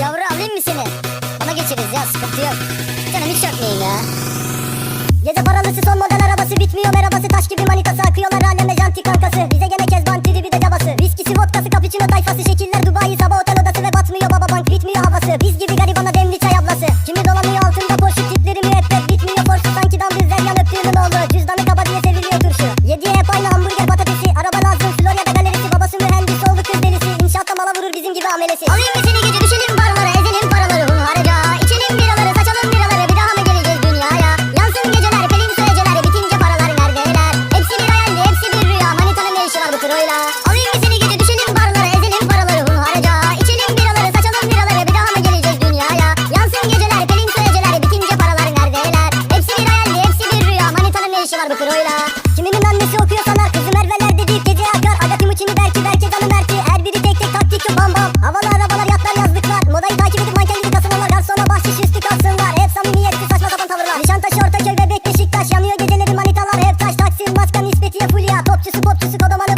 Yavru alayım mı seni? Ona geçeriz ya sıkıntı yok. Canım hiç çökmeyin ya. Gece paralısı son model arabası bitmiyor. Merhabası taş gibi manitası akıyorlar aleme janti kankası. Bize gene kezban tribi de davası viskisi vodkası cappuccino tayfası. Şekiller Dubai sabah otel odası ve batmıyor. Baba bank bitmiyor havası. Biz gibi garibana demli çay ablası. Kimi dolanıyor altında koşu tipleri mi bitmiyor borçlu sanki dam bir zeryan öptüğünün oğlu. Cüzdanı kaba diye seviliyor turşu. Yediye hep aynı hamburger patatesi. Araba lazım Florya'da galerisi babası mühendis oldu kız delisi. İnşaatta mala vurur bizim gibi amelesi. Alayım kroyla Kiminin annesi okuyor sanar Kızı merveler dediği gece akar Agatim içini belki belki canı merti Her biri tek tek taktik yok bam bam. Havalı arabalar yatlar yazlıklar. Modayı takip edip mankenliği kasılanlar Garsona bahşiş üstü kalsınlar. Hep samimiyetli saçma sapan tavırlar. Nişantaşı Ortaköy bebek Beşiktaş. Yanıyor geceleri manitalar. Hep taş taksim maska nispetiye fulya. Topçusu popçusu kodomanı.